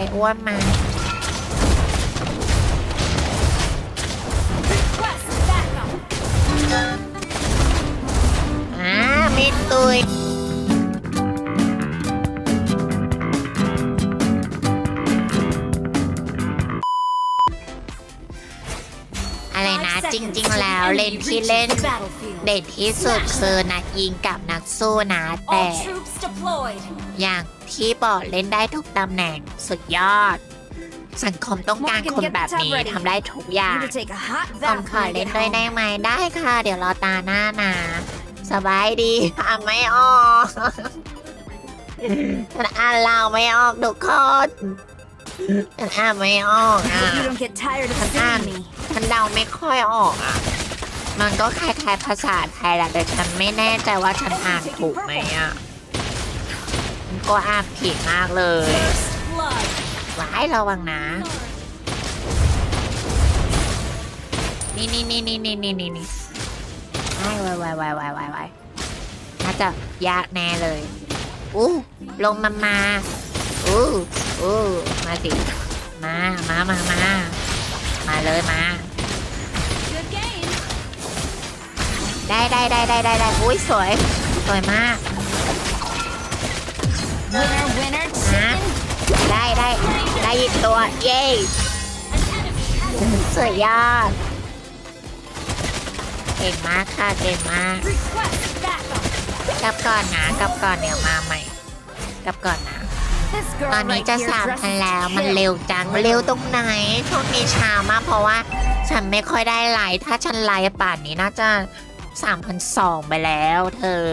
ไปอ้วนมาอ่าไม่ตุย เลนที่เล่น The battlefield. เด็ดที่สุดคือนักยิงกับนักสู้นะแต่ All troops deployed. อย่างที่บอกเล่นได้ทุกตำแหน่งสุดยอด สังคมต้องการคนแบบนี้ทำได้ทุกอย่าง Need to take a hot ผม bath ขอ when I เล่น get ด้วย home. ได้ไหมได้ค่ะ เดี๋ยวรอตาหน้านะสบายดีอ่านไม่ออกฉันอ่านเราไม่ออกทุกคนฉันอ่านไม่ออกอะ Hope you don't get tired of Come seeing on. me. ฉันเดาไม่ค่อยออกอะ มันก็คล้ายๆภาษาไทยแหละแต่ฉันไม่แน่ใจว่าฉันอ่านถูกไหมอะมันก็อ่านผิดมากเลยว้ายระวังนะ นี่นี่นี่นี่นี่นี่นี่นี่วายวายวายวายวายวายน่าจะยากแน่เลยอู้ลงมามาอู้อู้มาสิ มามามามามาเลยมา ได้ได้ได้ได้ได้ได้อุ้ยสวย สวยมาก Winner, winner, Huh? chicken. ได้ได้ได้อีกตัว เย้ An enemy has สวยยอดเก่งมากค่ะเก่งมาก request backup. กลับก่อนนะกลับก่อนเดี๋ยวมาใหม่กลับก่อนนะ This girl ตอนนี้ right จะ here สาม dresses พัน to แล้วมัน kill. เร็วจังเร็วตรงไหนช่วงนี้ช้ามากเพราะว่า ฉันไม่ค่อยได้ไลฟ์ถ้าฉันไลฟ์ป่านนี้น่าจะ สามพันสองไปแล้วเธอ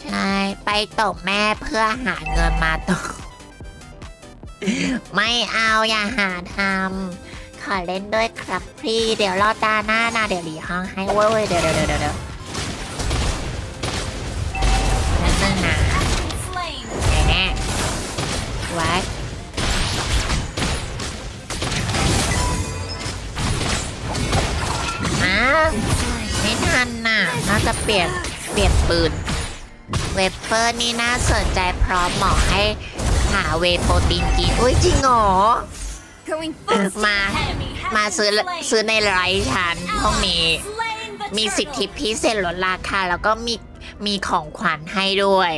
ใช่ ไปตบแม่เพื่อหาเงินมาตก ไม่เอาอย่าหาทำขอเล่นด้วยครับพี่เดี๋ยวรอตาหน้านะเดี๋ยวหลีห้องให้เว้ยเดี๋ยวเดี๋ยวเดี๋ยวเดี๋ยวนั่นนึงนะแน่ไว้ ทันน่ะน่าจะเปลี่ยนเปลี่ยนปืน เวเปอร์นี่น่าสนใจพราะหมอให้หาเวโปรตีนกิน อุ้ยจริงเหรอ มา มาซื้อซื้อในไลฟ์ฉันพวกนี้ มีสิทธิพิเศษลดราคา แล้วก็มีมีของขวัญให้ด้วย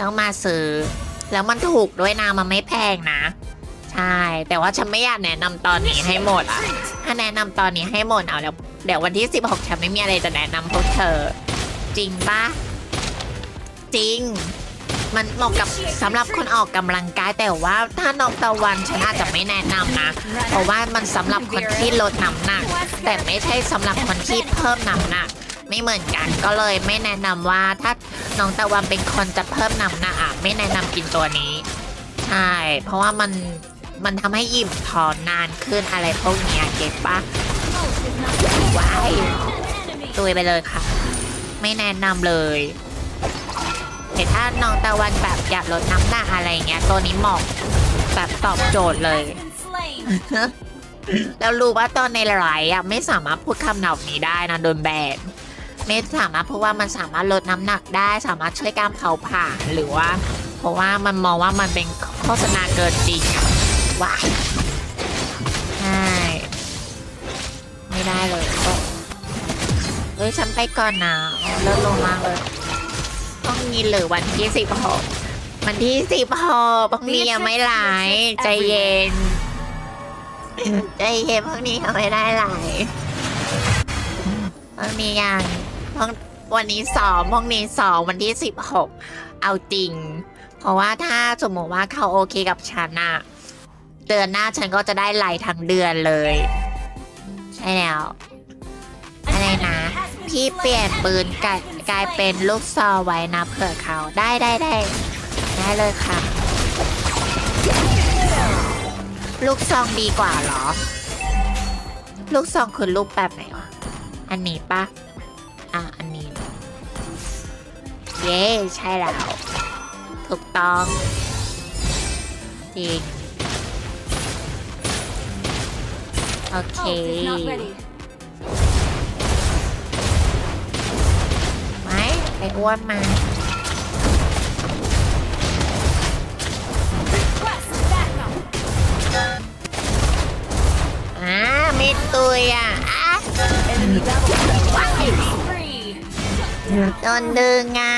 ต้องมาซื้อ แล้วมันถูกด้วยนะมันไม่แพงนะ ใช่ แต่ว่าฉันไม่อยากแนะนำตอนนี้ให้หมดอะ ถ้าแนะนำตอนนี้ให้หมดเอาเดี๋ยวเดี๋ยววันที่ 16 ฉันไม่มีอะไรจะแนะนำพวกเธอ จริงปะจริง มันเหมาะกับสำหรับคนออกกำลังกายแต่ว่าถ้าน้องตะวันฉันอาจจะไม่แนะนำนะ เพราะว่ามันสำหรับคนที่ลดน้ำหนัก แต่ไม่ใช่สำหรับคนที่เพิ่มน้ำหนัก ไม่เหมือนกันก็เลยไม่แนะนำว่าถ้าน้องตะวันเป็นคนจะเพิ่มน้ำหนักอะไม่แนะนำกินตัวนี้ ใช่ เพราะว่ามัน มันทำให้อิ่มท้องนานขึ้นอะไรพวกเนี้ยเก็ตปะ Hope is not ว้าย an enemy. ตุยไปเลยค่ะ ไม่แนะนำเลยแต่ถ้าน้องตะวันแบบอยากลดน้ำหนักอะไรเงี้ย ตัวนี้เหมาะแบบตอบโจทย์เลย Has been slain. แล้วรู้ว่าตอนในไลฟ์อะไม่สามารถพูดคำเหล่านี้ได้นะโดนแบนไม่สามารถเพราะว่ามันสามารถลดน้ำหนักได้ สามารถช่วยกล้ามเผาผลาญหรือว่า เพราะว่ามันมองว่ามันเป็นโฆษณาเกินจริงอะ ว้ายใช่ไม่ได้เลยก็เฮ้ยฉันไปก่อนนะเลิกลงมากเลยต้องมีหรือวันที่สิบหกวันที่สิบหกพรุ่งนี้ยังไม่ไลใจเย็น ใจเย็นพวกนี้เขาไม่ได้หลายพวกนี้ยังพวกวันนี้สองพวกนี้สองวันที่สิบหกเอาจริง เพราะว่าถ้าสมมติว่าเขาโอเคกับฉันอะ เดือนหน้าฉันก็จะได้ไล่ทั้งเดือนเลย ใช่แล้ว อะไรนะ พี่เปลี่ยนปืนกลายกลายเป็นลูกซองไว้นะเผื่อเขาได้ได้ได้ได้เลยค่ะ ลูกซองดีกว่าเหรอ ลูกซองคือลูกแบบไหนวะ อันนี้ปะอะ อันนี้ เย้ ใช่แล้ว ถูกต้อง จริง โอเค ไหมไปอ้วนมาอ่าไม่ตุยอะอะโดนดึงอะ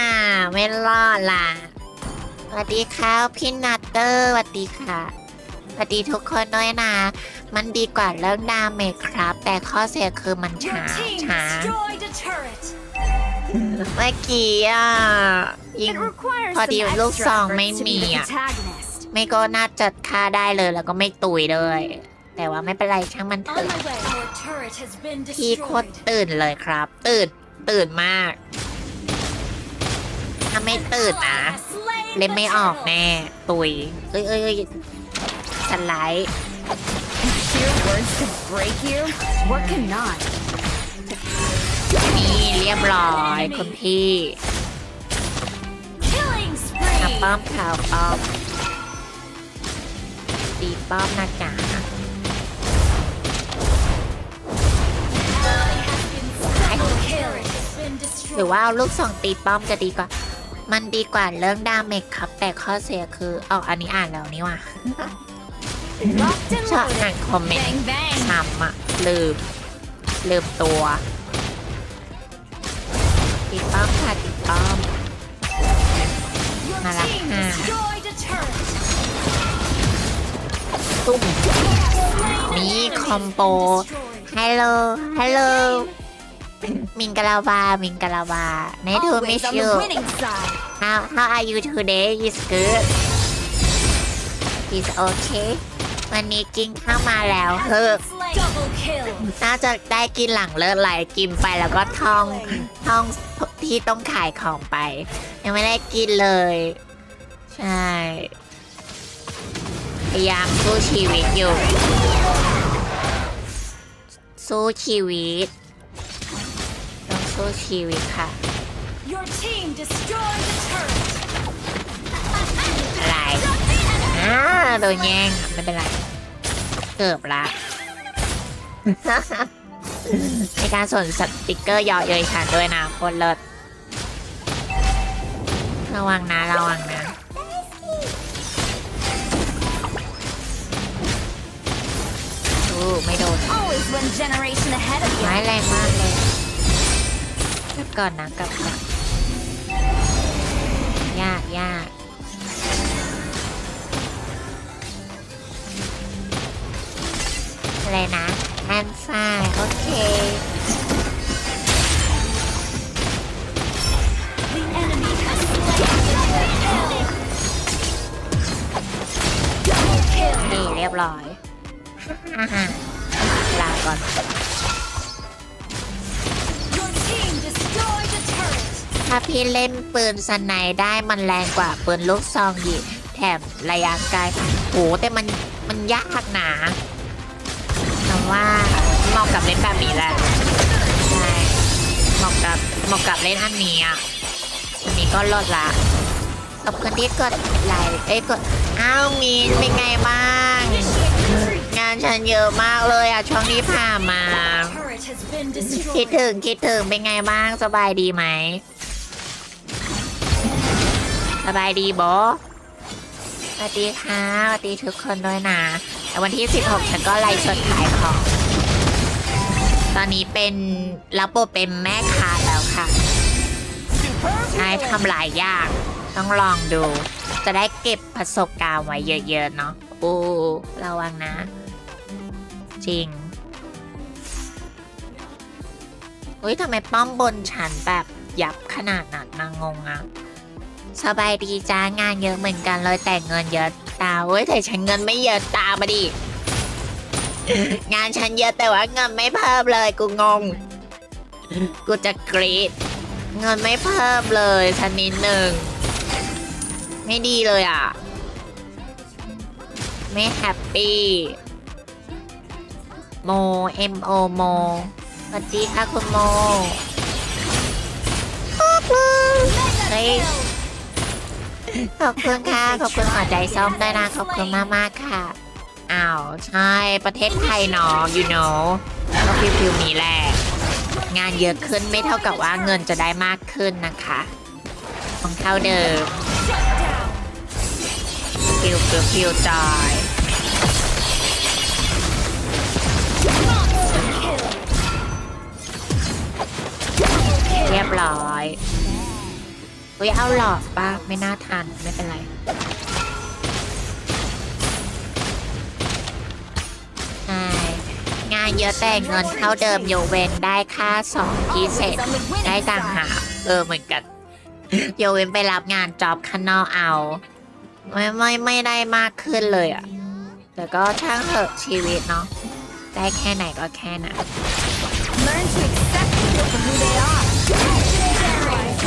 ไม่รอดล่ะสวัสดีครับพี่นัตเตอร์สวัสดีค่ะสวัสดีทุกคนด้วยนะ มันดีกว่าเรื่องดาเมจครับ แต่ข้อเสียคือมัน Your ช้า team ช้า destroyed a turret. เมื่อกี้อะยิง It requires พอ some ดีลูก extra ซอง efforts ไม่ to มี be the อะ protagonist. ไม่ก็น่าจะฆ่าได้เลยแล้วก็ไม่ตุยเลย แต่ว่าไม่เป็นไรช่างมันเถ On อะ my way. Our turret has been พี่โคตร destroyed. ตื่นเลยครับ ตื่น ตื่นมาก ถ้าไม่ตื่นนะ Ally has slain เล่น the ไม่ออก turtle. แน่ ตุย เอ้ยเอ้ยเอ้ยสไลด์ Hear words to break you? What cannot? นี่เรียบร้อยคุณพี่ Killing ขับ spree. ป้อมข่าวป้อมตีป้อมนะจ๊ะ Double kill has been หรือ destroyed. ว่าเอาลูกสองตีป้อมจะดีกว่า มันดีกว่าเรื่องดาเมจครับ แต่ข้อเสียคืออ๋ออันนี้อ่านแล้วนี่ว่ะ Locked and ชอบ loaded. อ่านคอมเมนต์ Bang bang. ซ้ำอะลืมลืมตัวตีป้อมค่ะตีป้อม Your Mà làm team hà. destroyed a turret. ตุ้ม Slain an Mỹ enemy has combo. been destroyed. ฮัลโหล ฮัลโหล มิงกะลาบามิงกะลาบา Nice to Always on you the winning side. How How are you today is good is okay วันนี้กินข้าวมาแล้วเฮ้อ Slain. Double kill. น่าจะได้กินหลังเลิกไลฟ์กินไปแล้วก็ท่องท่องที่ต้องขายของไป ยังไม่ได้กินเลย ใช่ พยายามสู้ชีวิตอยู่ สู้ชีวิตต้องสู้ชีวิตค่ะ Your team destroyed the turret. อ่าโดนแย่งไม่เป็นไร เกือบละในการส่งสติกเกอร์ยอเยยฉันด้วยนะคตรเลิศระวังนะ ระวังนะ โอ้ ไม่โดน ไม้แรงมากเลยกลับก่อนนะกลับก่อนยากยาก อะไรนะแอนไฟโอเค นี่เรียบร้อยลาก่อน ถ้าพี่เล่นปืนสไนด์ได้มันแรงกว่าปืนลูกซองอีกแถมระยะไกลโหแต่มันมันยากหนา ว่าเหมาะกับเล่นแบบนี้แหละใช่เหมาะกับเหมาะกับเล่นอันนี้อะอันนี้ก็ลดละขอบคุณที่กดไลค์เอ้ยกดอ้าวมีนเป็นไงบ้าง งานฉันเยอะมากเลยอะช่วงนี้ผ่านมา คิดถึงคิดถึงเป็นไงบ้างสบายดีไหมสบายดีบอสวัสดีค่ะสวัสดีทุกคนด้วยนะ แต่วันที่ 16 ฉันก็ไลฟ์สดขายของ ตอนนี้เป็นรับบเป็นแม่ค้าแล้วค่ะใช่ทำหลายอย่าง ต้องลองดู จะได้เก็บประสบการณ์ไว้เยอะๆเนาะโอ้ระวังนะ จริงอุ้ยทำไมป้อมบนฉันแบบยับขนาดนั้นนางงงอะสบายดีจ้างานเยอะเหมือนกันเลยแต่เงินเยอะ ตาเว้ยแต่ฉันเงินไม่เยอะตามมาดิ งานฉันเยอะแต่ว่าเงินไม่เพิ่มเลยกูงง กูจะกรีดเงินไม่เพิ่มเลยสักนิดหนึ่ง ไม่ดีเลยอะ ไม่แฮปปี้โม M O โมสวัสดีค่ะคุณโมเฮ้ย ขอบคุณค่ะ ขอบคุณหัวใจส้มด้วยนะ ขอบคุณมากมากค่ะ อ้าว ใช่ ประเทศไทยเนาะ you know ก็ฟิวฟิวนี้แหละ งานเยอะขึ้นไม่เท่ากับว่าเงินจะได้มากขึ้นนะคะของเท่าเดิมฟิวฟิวฟิวจอยเรียบร้อย เฮ้ยเอาหลอดปะไม่น่าทันไม่เป็นไร ใช่ งานเยอะแต่เงินเท่าเดิมโยเวนได้ค่าสองพิเศษได้ต่างหากเออเหมือนกัน โยเวนไปรับงานจ็อบข้างนอกเอา ไม่ไม่ไม่ได้มากขึ้นเลยอะแต่ก็ช่างเถอะชีวิตเนาะได้แค่ไหนก็แค่นั้น Learn to accept people for who they are.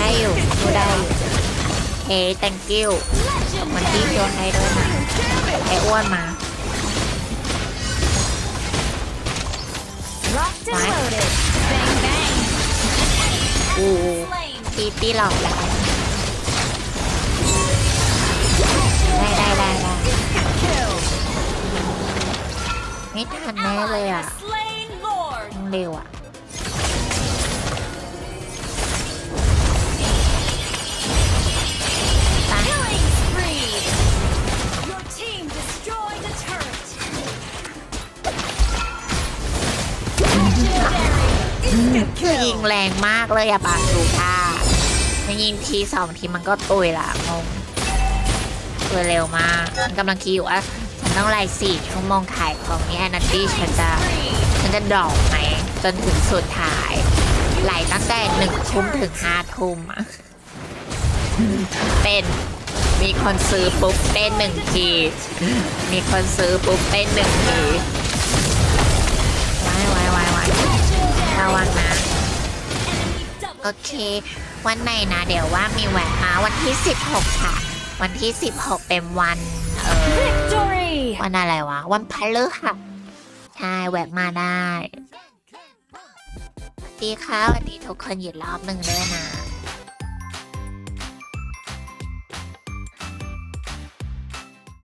ได้อยู่พูดได้อยู่เฮ้ thank you มันที่โยนให้ด้วยนะไอ้อ้วนมา Locked and What? loaded. Bang bang. อู Slain. ตีตีหลอกแล้วได้ได้ได้ได้ Kill. ไม่ทันแน่เลยอะ Slain Lord. ต้องเร็วอะ ยิงแรงมากเลยอะปาสูท่าถ้ายิงทีสองทีมันก็ตุยละงงตุยเร็วมากฉันกำลังคิดอยู่ว่าฉันต้องไล่สี่ชั่วโมงขายของนี้แอนันตี้ฉันจะฉันจะดอกไหมจนถึงสุดท้ายไหลตั้งแต่หนึ่งทุ่มถึงห้าทุ่มเป็นมีคนซื้อปุ๊บเต้นหนึ่งที มีคนซื้อปุ๊บเต้นหนึ่งทีไว้ไว้ไว้ไว้ระวังนะ โอเค วันไหนนะ เดี๋ยวว่ามีแหวนมาวันที่ 16 ค่ะ วันที่ 16 เป็นวันเออ Victory. วันอะไรวะ วันพฤหัสใช่แวะมาได้สวัสดีค่ะสวัสดีทุกคนอีกรอบหนึ่งด้วยนะ